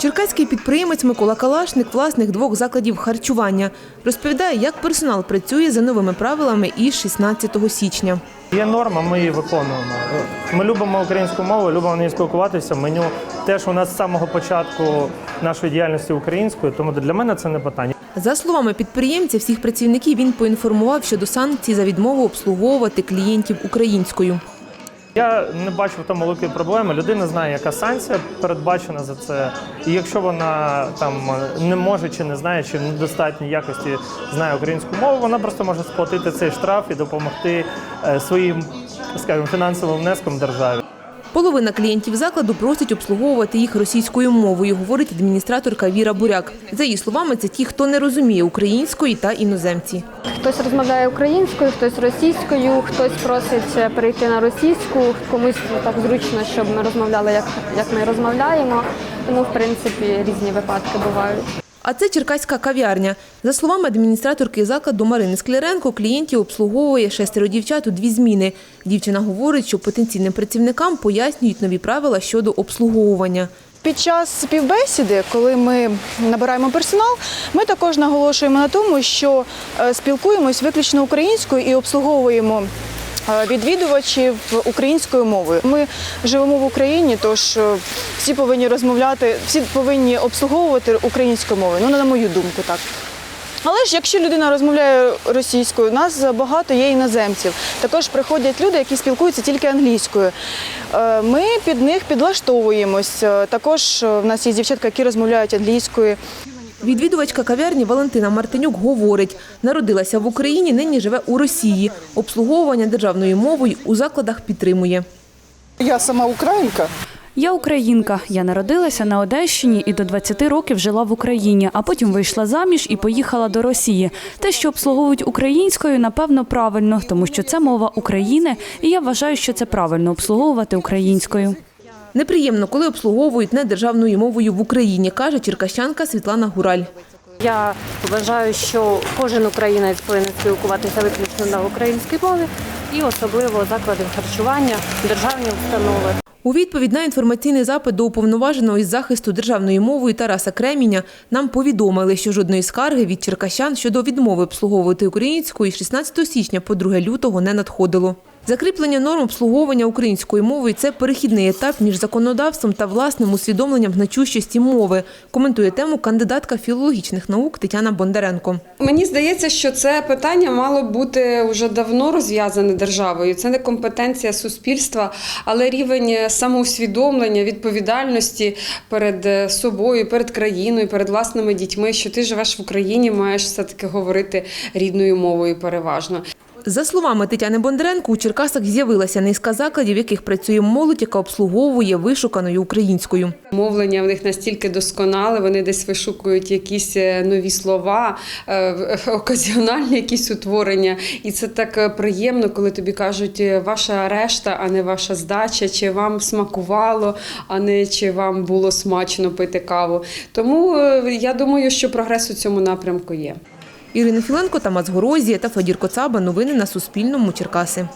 Черкаський підприємець Микола Калашник – власник двох закладів харчування. Розповідає, як персонал працює за новими правилами із 16 січня. Є норма, ми її виконуємо. Ми любимо українську мову, любимо нею спілкуватися. Меню теж у нас з самого початку нашої діяльності українською, тому для мене це не питання. За словами підприємця, всіх працівників він поінформував щодо санкцій за відмову обслуговувати клієнтів українською. Я не бачу в тому великої проблеми. Людина знає, яка санкція передбачена за це. І якщо вона там не може чи не знає, чи в недостатній якості знає українську мову, вона просто може сплатити цей штраф і допомогти е, своїм, скажімо, фінансовим внеском державі. Половина клієнтів закладу просить обслуговувати їх російською мовою, говорить адміністраторка Віра Буряк. За її словами, це ті, хто не розуміє української та іноземці. Хтось розмовляє українською, хтось російською, хтось просить е, перейти на російську, комусь так зручно, щоб ми розмовляли, як, як ми розмовляємо. Тому, в принципі, різні випадки бувають. А це черкаська кав'ярня. За словами адміністраторки закладу Марини Скляренко, клієнтів обслуговує шестеро дівчат у дві зміни. Дівчина говорить, що потенційним працівникам пояснюють нові правила щодо обслуговування. Під час співбесіди, коли ми набираємо персонал, ми також наголошуємо на тому, що е, спілкуємось виключно українською і обслуговуємо відвідувачів українською мовою. Ми живемо в Україні, тож е, всі повинні розмовляти, всі повинні обслуговувати українською мовою. Ну, на мою думку, так. Але ж якщо людина розмовляє російською, у нас багато є іноземців. Також приходять люди, які спілкуються тільки англійською. Е, Ми під них підлаштовуємось. Е, Також е, в нас є дівчатка, які розмовляють англійською. Відвідувачка кав'ярні Валентина Мартинюк говорить, народилася в Україні, нині живе у Росії. Обслуговування державною мовою у закладах підтримує. Я сама українка. Я українка. Я народилася на Одещині і до 20 років жила в Україні, а потім вийшла заміж і поїхала до Росії. Те, що обслуговують українською, напевно, правильно, тому що це мова України, і я вважаю, що це правильно обслуговувати українською. Неприємно, коли обслуговують не державною мовою в Україні, каже черкащанка Світлана Гураль. Я вважаю, що кожен українець повинен спілкуватися виключно на українській мові і особливо заклади харчування, державні установи. У відповідь на інформаційний запит до уповноваженого із захисту державної мови Тараса Креміня нам повідомили, що жодної скарги від черкащан щодо відмови обслуговувати українською 16 січня по 2 лютого не надходило. Закріплення норм обслуговування українською мовою – це перехідний етап між законодавством та власним усвідомленням значущості мови, коментує тему кандидатка філологічних наук Тетяна Бондаренко. Мені здається, що це питання мало бути вже давно розв'язане державою. Це не компетенція суспільства, але рівень самоусвідомлення, відповідальності перед собою, перед країною, перед власними дітьми, що ти живеш в Україні, маєш все таки говорити рідною мовою переважно. За словами Тетяни Бондаренко, у Черкасах з'явилася низка закладів, в яких працює молодь, яка обслуговує вишуканою українською. Мовлення в них настільки досконале, вони десь вишукують якісь е, нові слова, е, оказіональні якісь утворення. І це так е, приємно, коли тобі кажуть ваша решта, а не ваша здача, чи вам смакувало, а не чи вам було смачно пити каву. Тому я думаю, що прогрес у цьому напрямку є. Ірина Філенко, Тамас Горозія та Федір Коцаба. Новини на Суспільному. Черкаси.